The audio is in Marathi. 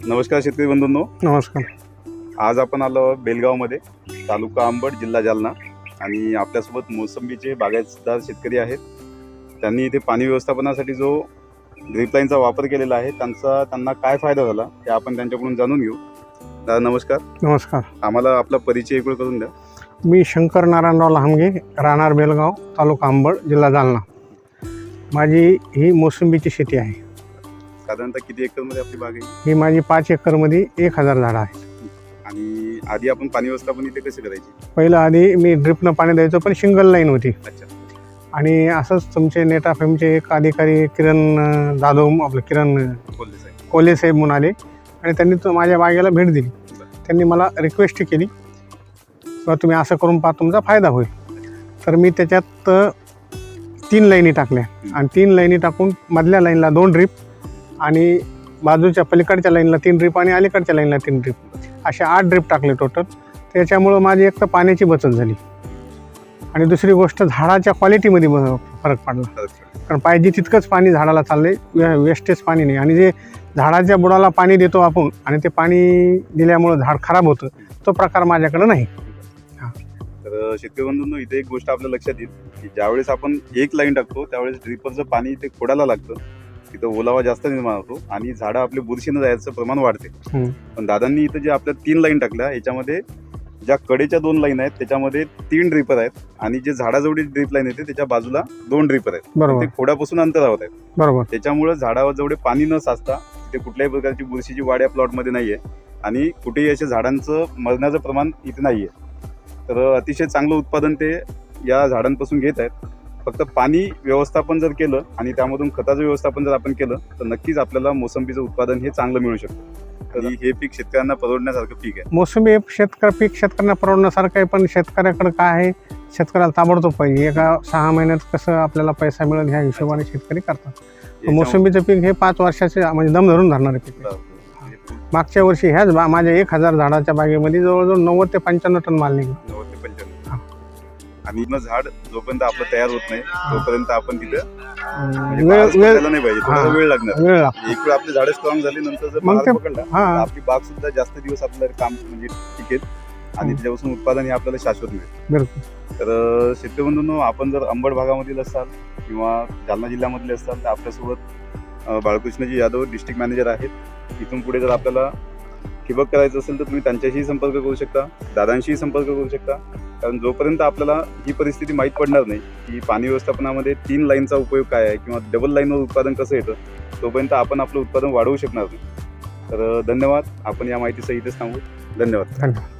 नमस्कार शेतकरी बंधूंनो. नमस्कार. आज आपण आलो बेलगावमध्ये तालुका अंबड जिल्हा जालना. आणि आपल्यासोबत मोसंबीचे बागायतदार शेतकरी आहेत. त्यांनी इथे पाणी व्यवस्थापनासाठी जो ड्रिपलाईनचा वापर केलेला आहे त्यांचा त्यांना काय फायदा झाला हे आपण त्यांच्याकडून जाणून घेऊ. दादा नमस्कार. नमस्कार. आम्हाला आपला परिचय इकडे करून द्या. मी शंकर नारायणराव लहामगे राहणार बेलगाव तालुका अंबड जिल्हा जालना. माझी ही मोसंबीची शेती आहे. साधारणतः किती एकरमध्ये आपली बाग आहे? ही माझी पाच एकरमध्ये एक हजार झाडं आहेत. आणि आधी आपण पाणी व्यवस्थापन इथे कसे करायचे? पहिलं आधी मी ड्रिपनं पाणी द्यायचो पण सिंगल लाईन होती. अच्छा. आणि असंच तुमचे नेटा फेमचे एक अधिकारी किरण जाधव आपलं किरण बोलले साहेब. कोले साहेब म्हणून आले. आणि त्यांनी तो माझ्या बागेला भेट दिली. त्यांनी मला रिक्वेस्ट केली किंवा तुम्ही असं करून पहा तुमचा फायदा होईल. तर मी त्याच्यात तीन लाईनी टाकल्या. आणि तीन लाईनी टाकून मधल्या लाईनला दोन ड्रीप आणि बाजूच्या पलीकडच्या लाईनला तीन ड्रीप आणि अलीकडच्या लाईनला तीन ड्रीप असे आठ ड्रीप टाकले टोटल त्याच्यामुळं माझी एक तर पाण्याची बचत झाली. आणि दुसरी गोष्ट झाडाच्या क्वालिटीमध्ये ब- फरक पडला. कारण पाहिजे तितकंच पाणी झाडाला चाललंय वे वेस्टेज पाणी नाही. आणि जे झाडाच्या बुडाला पाणी देतो आपण आणि ते पाणी दिल्यामुळं झाड खराब होतं तो प्रकार माझ्याकडं नाही. तर शेतकरी बंधूंनो इथे एक गोष्ट आपल्या लक्षात येईल की ज्यावेळेस आपण एक लाईन टाकतो त्यावेळेस ड्रिपरचं पाणी इथे खोडायला लागतं. तिथं ओलावा जास्त निर्माण होतो आणि झाडं आपले बुरशीनं जायचं प्रमाण वाढते. पण दादांनी इथं जे आपल्या तीन लाईन टाकल्या याच्यामध्ये ज्या कडेच्या दोन लाईन आहेत त्याच्यामध्ये तीन ड्रिपर आहेत आणि जे झाडाजवळी ड्रिप लाईन येते त्याच्या बाजूला दोन ड्रिपर आहेत. ते खोडापासून अंतरावर आहेत. बरोबर. त्याच्यामुळे झाडावर जेवढे पाणी न साचता तिथे कुठल्याही प्रकारची बुरशीची वाढ या प्लॉटमध्ये नाहीये आणि कुठेही अशा झाडांचं मरण्याचं प्रमाण इथे नाहीये. तर अतिशय चांगलं उत्पादन ते या झाडांपासून घेत आहेत. फक्त पाणी व्यवस्थापन जर केलं आणि त्यामधून खताचं व्यवस्थापन जर आपण केलं तर नक्कीच आपल्याला मोसंबीचं उत्पादन हे चांगलं मिळू शकतं. तर हे पीक शेतकऱ्यांना परवडण्यासारखं पीक आहे. मोसंबी हे शेतकरी पीक शेतकऱ्यांना परवडण्यासारखं आहे पण शेतकऱ्याकडे काय आहे शेतकऱ्याला ताबडतोब पाहिजे. एका सहा महिन्यात कसं आपल्याला पैसा मिळेल ह्या हिशोबाने शेतकरी करतात. मोसंबीचं पीक हे पाच वर्षाचे म्हणजे दम धरून धरणारे पीक आहे. मागच्या वर्षी ह्याच बा माझ्या एक हजार झाडाच्या बागेमध्ये जवळजवळ नव्वद ते पंच्याण्णव टन माल निघाला. आणि मग झाड जोपर्यंत आपलं तयार होत नाही तोपर्यंत आपण तिथं म्हणजे वेळ बहार वेळ पकडायला नाही पाहिजे. वेळ लागणार. वेळ लागतो. एक वेळ आपली झाडं स्ट्रॉंग झाली नंतर जर मग बहार ते- पकडला हा. तर आपली बाग सुद्धा जास्त दिवस आपल्याला काम म्हणजे टिकेल आणि हम्म. त्याच्यापासून उत्पादन हे आपल्याला शाश्वत मिळेल. बिलकुल तर अं, शेतकरी बंधूंनो आपण जर अंबड भागामधील असाल किंवा जालना जिल्ह्यामधले असाल तर आपल्यासोबत अं, बाळकृष्णजी यादव डिस्ट्रिक्ट मॅनेजर आहेत. इथून पुढे जर आपल्याला ठिबक करायचं असेल तर तुम्ही त्यांच्याशीही संपर्क करू शकता दादांशीही संपर्क करू शकता. कारण जोपर्यंत आपल्याला ही परिस्थिती माहीत पडणार नाही की पाणी व्यवस्थापनामध्ये तीन लाईनचा उपयोग काय आहे किंवा डबल लाईनवर उत्पादन कसं येतं तोपर्यंत आपण आपलं उत्पादन वाढवू शकणार नाही. तर धन्यवाद. आपण या माहितीसह इथेच थांबू. धन्यवाद. धन्यवाद.